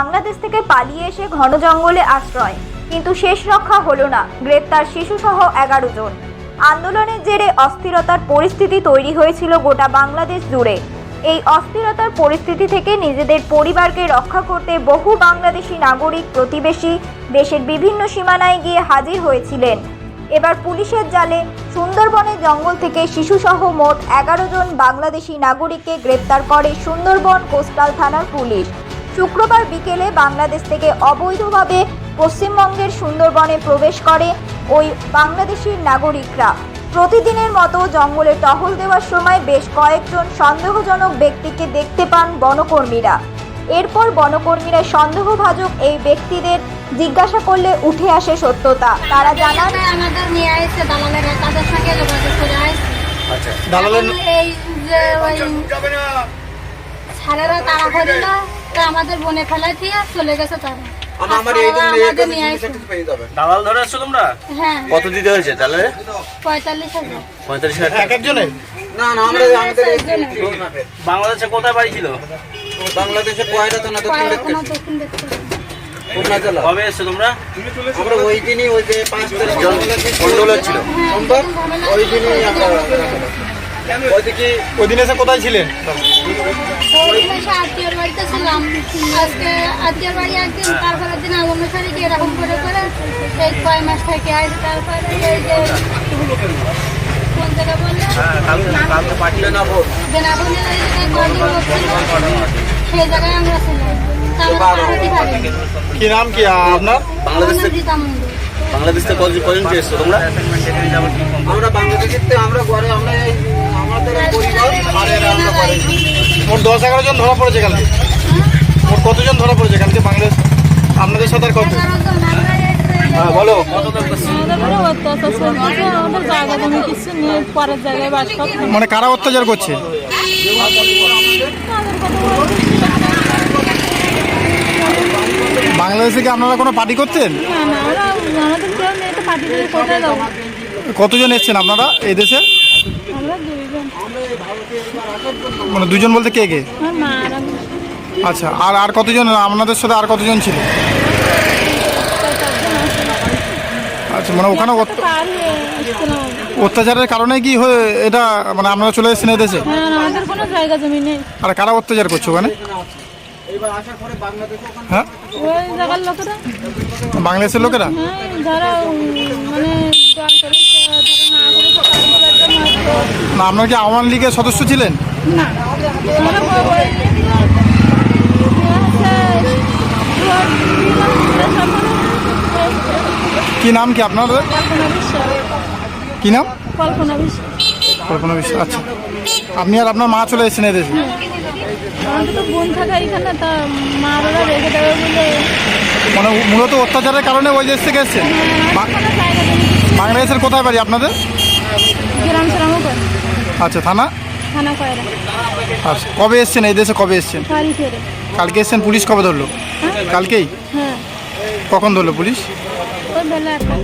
বাংলাদেশ থেকে পালিয়ে এসে ঘন জঙ্গলে আশ্রয়। কিন্তু শেষ রক্ষা হলো না। গ্রেপ্তার শিশুসহ এগারো জন। আন্দোলনের জেরে অস্থিরতার পরিস্থিতি তৈরি হয়েছিল গোটা বাংলাদেশ জুড়ে। এই অস্থিরতার পরিস্থিতি থেকে নিজেদের পরিবারকে রক্ষা করতে বহু বাংলাদেশি নাগরিক প্রতিবেশী দেশের বিভিন্ন সীমানায় গিয়ে হাজির হয়েছিলেন। এবার পুলিশের জালে সুন্দরবনের জঙ্গল থেকে শিশুসহ মোট এগারো জন বাংলাদেশি নাগরিককে গ্রেপ্তার করে সুন্দরবন কোস্টাল থানার পুলিশ। শুক্রবার বিকেলে বাংলাদেশ থেকে অবৈধভাবে পশ্চিমবঙ্গের সুন্দরবনে প্রবেশ করে ওই বাংলাদেশি নাগরিকরা। প্রতিদিনের মতো জঙ্গলে টহল দেওয়ার সময় বেশ কয়েকজন সন্দেহজনক ব্যক্তিকে দেখতে পান বনকর্মীরা। এরপর বনকর্মীরা সন্দেহভাজক এই ব্যক্তিদের জিজ্ঞাসা করলে উঠে আসে সত্যতা। তারা জানান আমাদের নিয়ে আসছে দালালেরা তাদের সঙ্গে যোগাযোগ করে আসছে দালালের এই যে ওই সারেরা তারা করিল তা আমাদের বনে ফেলাই দিয়ে চলে গেছে তারা। আমার এই জন্য পেয়ে যাবে। দালাল ধরে আসছো তোমরা? হ্যাঁ। কত দিতে হয়েছে তাহলে? পঁয়তাল্লিশ হাজার। পঁয়তাল্লিশ হাজার এক একজনের না না আমরা আমাদের বাংলাদেশে কোথায় বাড়ি ছিল? বাংলাদেশে পয়রা তো না দক্ষিণ দক্ষিণ কবে এসছো তোমরা? আমরা ওই দিনই ওই যে পাঁচ তারিখ গন্ডগোল হচ্ছিল সোমবার ওই দিনই আমরা ওইদিকে ওই দিন এসে কোথায় ছিলেন? আত্মীয়র বাড়িতে ছিলাম। আজকে আত্মীয়র বাড়ি একদিন তারপরের দিন অন্য তারিখে এরকম করে করে এই কয় মাস থেকে আসে তারপরে এই যে কোন জায়গা বললে হ্যাঁ বেনাবনের এই জায়গায় কদিন সেই জায়গায় আমরা ছিলাম। কি নাম কি আপনার? বাংলাদেশ বাংলাদেশ থেকে কজন কজন এসছো তোমরা? আমরা বাংলাদেশের আমরা ঘরে আমরা এই আমাদের এই পরিবার আর এরা আমরা ঘরে মোট দশ এগারো জন ধরা পড়েছে কালকে। মোট কতজন ধরা পড়েছে কালকে বাংলাদেশ? আপনাদের সাথে আর কত? হ্যাঁ বলো। মানে কারা অত্যাচার করছে? বাংলাদেশে কি আপনারা কোনো পার্টি করতেন? না না ওরা আমাদের কেউ নেই তো পার্টি থেকে কোথায় যাব কতজন এসছেন আপনারা এই দেশে? মানে দুজন বলতে কে কে? আচ্ছা আর আর কতজন? আপনাদের সাথে আর কতজন ছিল? আচ্ছা মানে ওখানে অত্যাচারের কারণে কি হয়ে এটা মানে আপনারা চলে এসেছেন এই দেশে আমাদের কোনো জায়গা জমি নেই। আর কারা অত্যাচার করছে ওখানে? হ্যাঁ? বাংলাদেশের লোকেরা? হ্যাঁ যারা মানে দল করেছে যারা না করেছে তাদের একদম হয়তো না আপনারা কি আওয়ামী লীগের সদস্য ছিলেন? না। কি নাম কি বিশ্বাস কি নাম? কল্পনা বিশ্বাস। কল্পনা বিশ্বাস আচ্ছা। আপনি আর আপনার মা চলে এসেছেন এই দেশে? আমাদের তো বোন থাকা এখানে তা মা বাবা রেখে দেবে বলে মানে মূলত অত্যাচারের কারণে ওই দেশ থেকে এসেছেন? জমি বাংলাদেশের কোথায় বাড়ি আপনাদের? গ্রাম আচ্ছা থানা? থানা কয়রা? আচ্ছা কবে এসছেন? এই দেশে কবে এসছেন? কালকে। এসছেন? পুলিশ কবে ধরলো? কালকেই? হ্যাঁ। কখন ধরলো পুলিশ? ওই বেলা একটা।